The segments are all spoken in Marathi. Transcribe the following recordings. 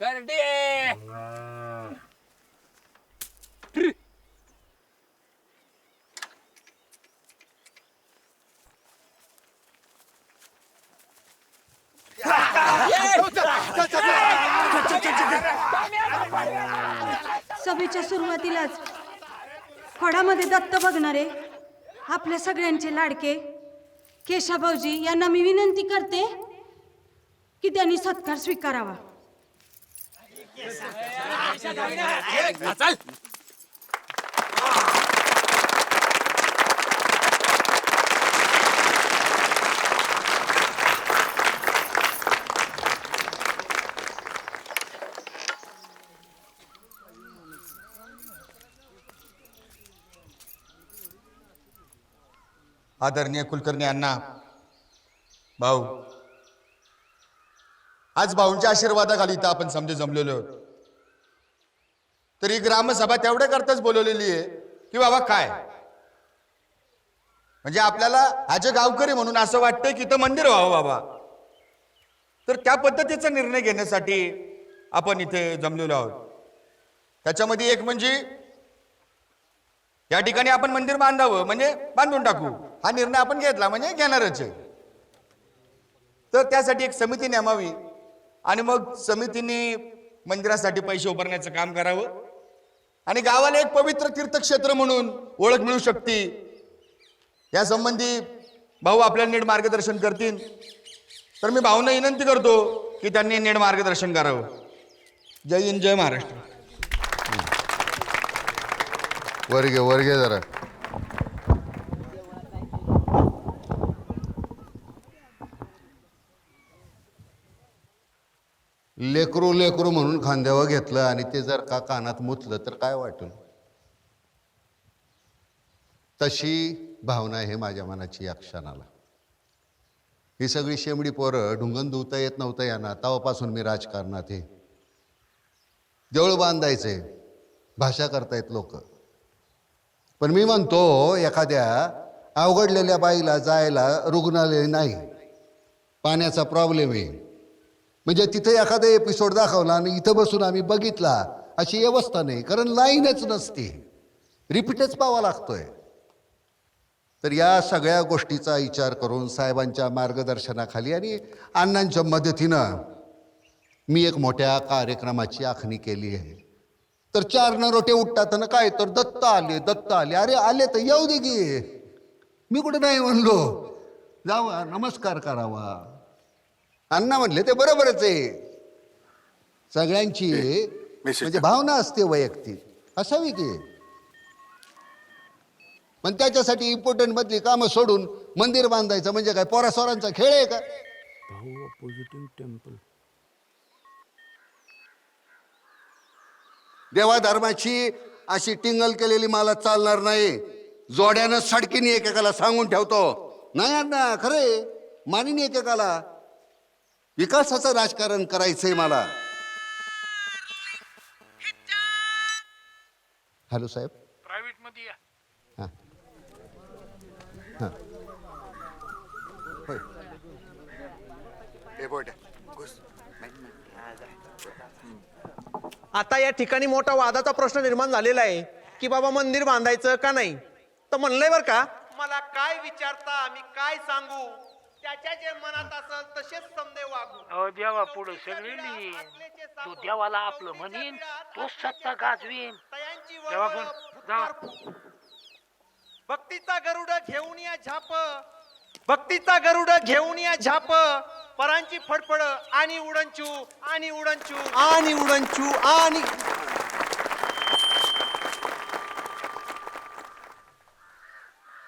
करडे सभेच्या सुरुवातीलाच फडामध्ये दत्त बघणारे आपल्या सगळ्यांचे लाडके केशाभाऊजी यांना मी विनंती करते की त्यांनी सत्कार स्वीकारावा. चल आदरणीय कुलकर्णी अण्णा भाऊ आज भाऊंच्या आशीर्वादाखाली इथं आपण समजे जमलेलो आहोत. तर ही ग्रामसभा तेवढ्या करताच बोलवलेली आहे की बाबा काय? म्हणजे आपल्याला आज गावकरी म्हणून असं वाटतंय की इथं मंदिर व्हावं बाबा. तर त्या पद्धतीचा निर्णय घेण्यासाठी आपण इथे जमलेलो आहोत. त्याच्यामध्ये एक म्हणजे या ठिकाणी आपण मंदिर बांधावं म्हणजे बांधून टाकू. हा निर्णय आपण घेतला म्हणजे घेणारच आहे. तर त्यासाठी एक समिती नेमावी. आणि मग समितीने मंदिरासाठी पैसे उभारण्याचं काम करावं. आणि गावाला एक पवित्र तीर्थक्षेत्र म्हणून ओळख मिळू शकते. या संबंधी भाऊ आपल्याला नीट मार्गदर्शन करतील. तर मी भाऊंना विनंती करतो की त्यांनी नीट मार्गदर्शन करावं. जय हिंद जय महाराष्ट्र. वर्गे वर्गे जरा. लेकरू लेकरू म्हणून खांद्यावर घेतलं आणि ते जर का कानात मुतलं तर काय वाटेल तशी भावना आहे माझ्या मनाची या क्षणाला. ही सगळी शेमडी पोरं ढुंगण धुता येत नव्हतं यांना तवापासून मी राजकारणात हे देऊळ बांधायचे भाषा करतायत लोक. पण मी म्हणतो एखाद्या अवघडलेल्या बाईला जायला रुग्णालय नाही. पाण्याचा प्रॉब्लेम आहे. म्हणजे तिथे एखादा एपिसोड दाखवला आणि इथं बसून आम्ही बघितला अशी व्यवस्था नाही. कारण लाईनच नसते. रिपीटच पावा लागतोय. तर या सगळ्या गोष्टीचा विचार करून साहेबांच्या मार्गदर्शनाखाली आणि अण्णांच्या मदतीनं मी एक मोठ्या कार्यक्रमाची आखणी केली आहे. तर चार नरोटे उठतात ना काय तर दत्त आले दत्त आले. अरे आले तर येऊ दे की. मी कुठे नाही म्हणलो. जावा नमस्कार करावा. अण्णा म्हणले ते बरोबरच आहे. सगळ्यांची म्हणजे भावना असते वैयक्तिक. असावी की? पण त्याच्यासाठी इम्पॉर्टंट मधली कामं सोडून मंदिर बांधायचं म्हणजे काय? पोरासोरांचा खेळ आहे का? टेम्पल देवाधर्माची अशी टिंगल केलेली मला चालणार नाही. जोड्यानं सडकीने एकेकाला सांगून ठेवतो. नाही अण्णा खरे मानिन एकेकाला. विकासाचं राजकारण करायचंय मला. हॅलो साहेब. प्रायव्हेटमध्ये या. हां. हां. होय. ए बोट. आता या ठिकाणी मोठा वादाचा प्रश्न निर्माण झालेला आहे की बाबा मंदिर बांधायचं का नाही? तर म्हणलंय बर का मला काय विचारता आम्ही काय सांगू? त्याच्या जे मनात असेल तसेच समजे वागू. अहो देवा पुढे सगळे लिहीन. तो देवाला आपलं म्हणीन तोच सत्ता गाजवीन. तयांची पण जा. फुटकार भक्तीचा गरुड घेऊन या झाप. भक्तीचा गरुड घेऊन या झाप. परांची फडफड आणि उडंचू आणि उडंचू. आणि उडंचू आणि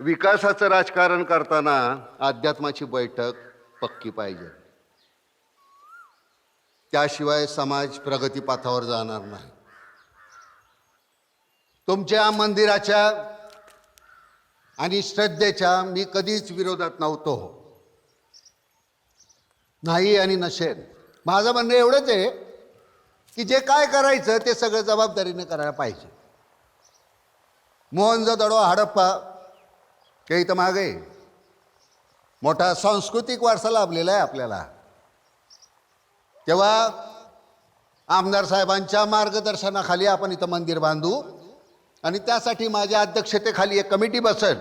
विकासाचं राजकारण करताना अध्यात्माची बैठक पक्की पाहिजे. त्याशिवाय समाज प्रगतीपथावर जाणार नाही. तुमच्या मंदिराच्या आणि श्रद्धेच्या मी कधीच विरोधात नव्हतो. नाही आणि नसेल माझं म्हणणं एवढंच आहे की जे काय करायचं ते सगळं जबाबदारीने करायला पाहिजे. मोहनजोदडो हडप्पा ते इथं मागे. मोठा सांस्कृतिक वारसा लाभलेला आहे आपल्याला. तेव्हा आमदार साहेबांच्या मार्गदर्शनाखाली आपण इथं मंदिर बांधू आणि त्यासाठी माझ्या अध्यक्षतेखाली एक कमिटी बसेल.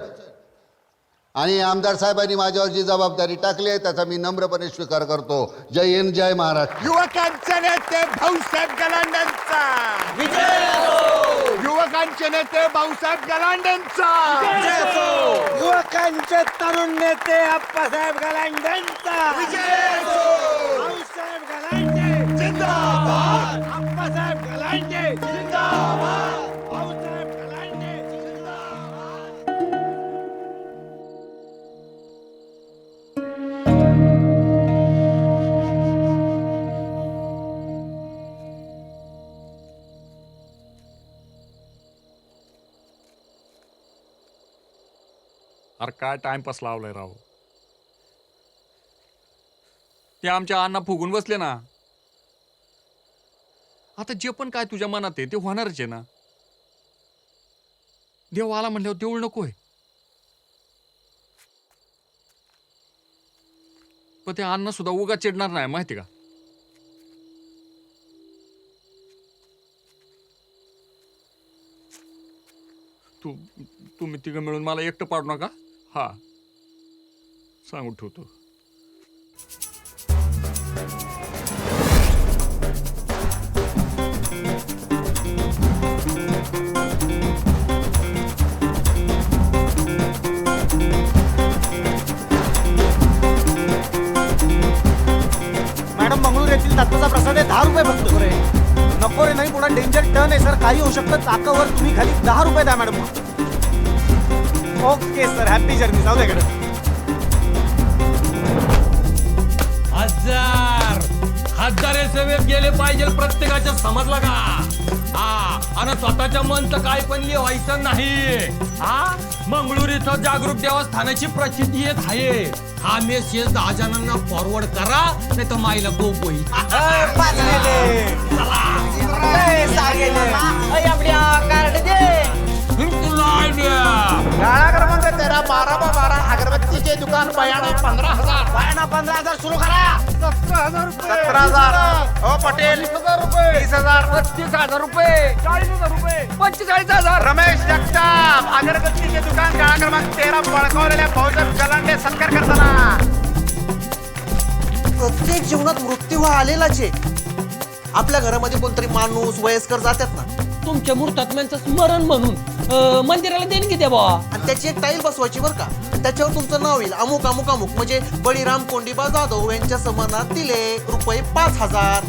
आणि आमदार साहेबांनी माझ्यावर जी जबाबदारी टाकली आहे त्याचा मी नम्रपणे स्वीकार करतो. जय हिंद जय महाराष्ट्र. युवकांचे नेते भाऊसाहेब गलांडेंचा युवकांचे नेते भाऊसाहेब गलांडेंचा. युवकांचे तरुण नेते आप्पासाहेब गलांडेंचा. अरे काय टाइमपास लावलाय राव. ते आमच्या अण्णा फुगून बसले ना. आता जे पण काय तुझ्या मनात आहे ते होणारच आहे ना. देव आला म्हणल्यावर देऊळ नकोय. पण ते अण्णा सुद्धा उगा चिडणार नाही माहिती का? तू तुम्ही तिघं मिळून मला एकटं पाडू नका. हा. सांगून ठेवतो. मॅडम मंगळूर येथील दत्ताचा प्रसाद आहे दहा रुपये फक्त. रे नको रे नाही पुन्हा डेंजर टर्न आहे सर. काही होऊ शकतं चाकावर तुम्ही खाली दहा रुपये द्या madam. Okay sir happy journey जाऊ द्या मॅडम हजार. हजार एस गेले पाहिजे प्रत्येकाच्या समजला का? हा. आणि स्वतःच्या मनचं काय पण लिहायचं नाही. हा? मंगळूर इथं जागरूक देवस्थानाची प्रसिद्धी येत आहे. हा मेसेज दहा जणांना फॉरवर्ड करा नाही तर माईला गोप होईल. तुला दुकान बयाणा पंधरा हजार. बयाणा पंधरा हजार सुरू करा. सतरा हजार हो पटेल. हजार रुपये. वीस हजार. पस्तीस हजार रुपये. चाळीस हजार रुपये. पंचेचाळीस हजार. रमेश जगताप अगरबत्तीचे दुकान शाळा क्रमांक तेरा बळकावलेल्या भाऊसाहेब गलांडे सत्कार करताना. प्रत्येक जीवनात मृत्यू हा आलेलाच आहे. आपल्या घरामध्ये कोणतरी माणूस वयस्कर जातात ना. तुमच्या मूर्तात्म्यांचं स्मरण म्हणून अं, मंदिराला देणगी द्या बुवा. आणि त्याची एक टाईल बसवायची बरं का. त्याच्यावर तुमचं नाव येईल. अमुक अमुक अमुक. म्हणजे बळीराम कोंडीबा जाधव यांच्या समानात दिले रुपये पाच हजार.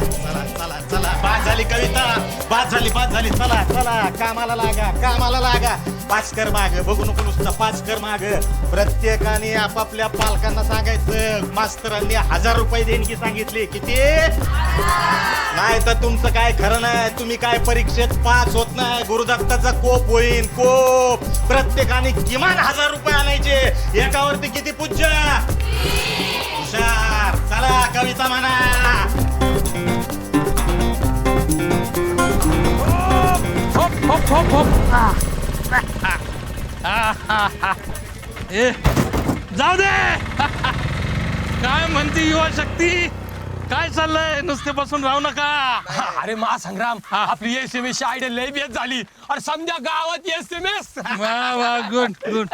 चला चला बाद झाली कविता बाद झाली बाद झाली. चला चला कामाला लागा कामाला लागा. पाच कर माग बघू नको नुसतं पाच कर माग. प्रत्येकाने आपापल्या पालकांना सांगायचं मास्तरांनी हजार रुपये देणगी सांगितली. किती? नाही तर तुमचं काय खरं नाही तुम्ही काय परीक्षेत पास होत नाही गुरुदत्ताचा कोप होईन कोप. प्रत्येकाने किमान हजार रुपये आणायचे. एकावरती किती पूज्य? हुशार. चला कविता म्हणा. हॉप हॉप हॉप हॉप ए जाऊ दे. काय म्हणते युवा शक्ती? काय चाललंय? नुसते बसून राहू नका. अरे मा संग्राम आपली एस एम एस आयडिया लय बेस झाली. अरे समजा गावात एस एम एस वा वा गुड गुड.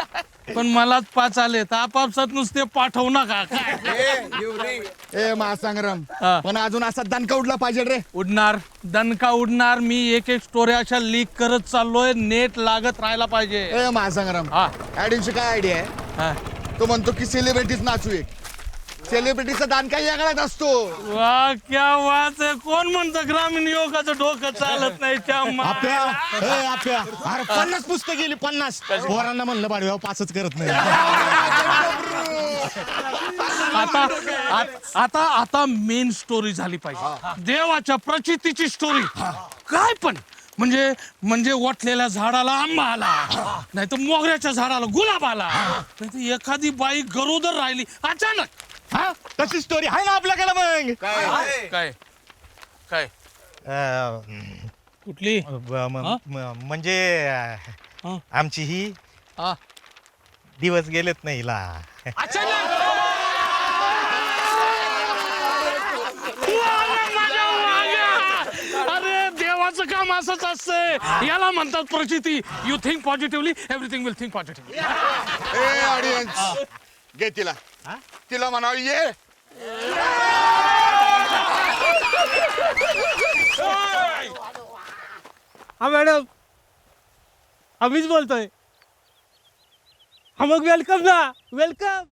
पण मलाच पाच आले तर आपापसात नुसते पाठवू नका. काय? ए महासंग्राम हा. पण अजून असा दणका उडला पाहिजे रे. उडणार दणका उडणार मी एक एक स्टोऱ्या अशा लीक करत चाललोय नेट लागत राहायला पाहिजे. ए महासंग्राम हा. या दिवशी काय आयडिया आहे? हा. तो म्हणतो की सेलिब्रिटीज नाचू एक. सेलिब्रिटीचा दान काही वेगळाच असतो. वा क्या वाच कोण म्हणतं ग्रामीण युवकाचं डोकं चालत नाही त्या अरे पन्नास पुस्तक गेली पन्नास. पोरांना म्हणलं बाडव्या पाचच करत नाही. आता आत- आता आता मेन स्टोरी झाली पाहिजे. देवाच्या प्रचितीची स्टोरी काय पण. म्हणजे म्हणजे वटलेल्या झाडाला आंबा आला. नाही तर मोगऱ्याच्या झाडाला गुलाब आला. नाही तर एखादी बाई गरोदर राहिली. अचानक. हा? तशी स्टोरी आहे ना आपल्याकडे मग? काय काय? अं, कुठली? ब- म- हा? म- म्हणजे हा. आमची ही हा. दिवस गेलेत नाही हिला. अचानक देवाचं काम असंच असतं याला म्हणतात प्रचिती you think positively everything will think positively A audience घे तिला. तिला म्हणावं ये. हा मॅडम. आम्हीच बोलतोय. हा मग वेलकम ना. वेलकम